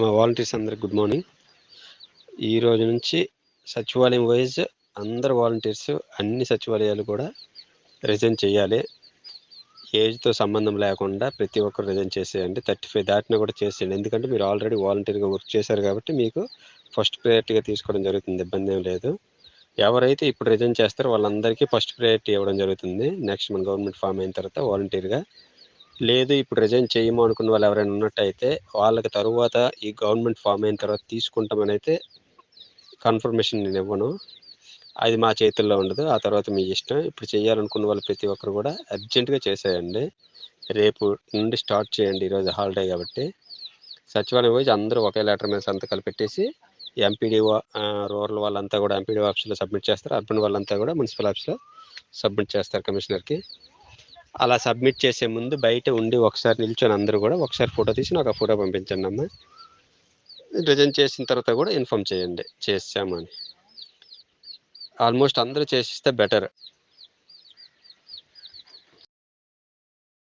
మా వాలంటీర్స్ అందరికి good morning. ఈ రోజు నుంచి సచివాలయం వైజ్ అందరు వాలంటీర్స్ అన్ని సచివాలయాలు కూడా రిజైన్ చేయాలి. ఏజ్తో సంబంధం లేకుండా ప్రతి ఒక్కరు రిజైన్ చేసేయండి. థర్టీ ఫైవ్ దాటినా కూడా చేసేయండి. ఎందుకంటే మీరు ఆల్రెడీ వాలంటీర్గా వర్క్ చేశారు కాబట్టి మీకు ఫస్ట్ ప్రయారిటీగా తీసుకోవడం జరుగుతుంది. ఇబ్బంది ఏం లేదు. ఎవరైతే ఇప్పుడు రిజైన్ చేస్తారో వాళ్ళందరికీ ఫస్ట్ ప్రయారిటీ ఇవ్వడం జరుగుతుంది. నెక్స్ట్ మన గవర్నమెంట్ ఫామ్ అయిన తర్వాత వాలంటీర్గా లేదు ఇప్పుడు రిజైన్ చేయము అనుకున్న వాళ్ళు ఎవరైనా ఉన్నట్టయితే వాళ్ళకి తరువాత ఈ గవర్నమెంట్ ఫామ్ అయిన తర్వాత తీసుకుంటామని అయితే కన్ఫర్మేషన్ నేను ఇవ్వను. అది మా చేతుల్లో ఉండదు ఆ తర్వాత మీ ఇష్టం. ఇప్పుడు చేయాలనుకున్న వాళ్ళు ప్రతి ఒక్కరు కూడా అర్జెంటుగా చేసేయండి. రేపు నుండి స్టార్ట్ చేయండి ఈరోజు హాలిడే కాబట్టి. సచివాలయం పోయి అందరూ ఒకే లెటర్ మీద సంతకాలు పెట్టేసి ఎంపీడీఓ రూరల్ వాళ్ళంతా కూడా ఎంపీడీఓ ఆఫీస్లో సబ్మిట్ చేస్తారు. అర్బన్ వాళ్ళంతా కూడా మున్సిపల్ ఆఫీస్లో సబ్మిట్ చేస్తారు కమిషనర్కి. అలా సబ్మిట్ చేసే ముందు బయట ఉండి ఒకసారి నిల్చొని అందరూ కూడా ఒకసారి ఫోటో తీసి నాకు ఆ ఫోటో పంపించండి అమ్మా. రిజైన్ చేసిన తర్వాత కూడా ఇన్ఫామ్ చేయండి చేసామని ఆల్మోస్ట్ అందరూ చేసిస్తే బెటర్.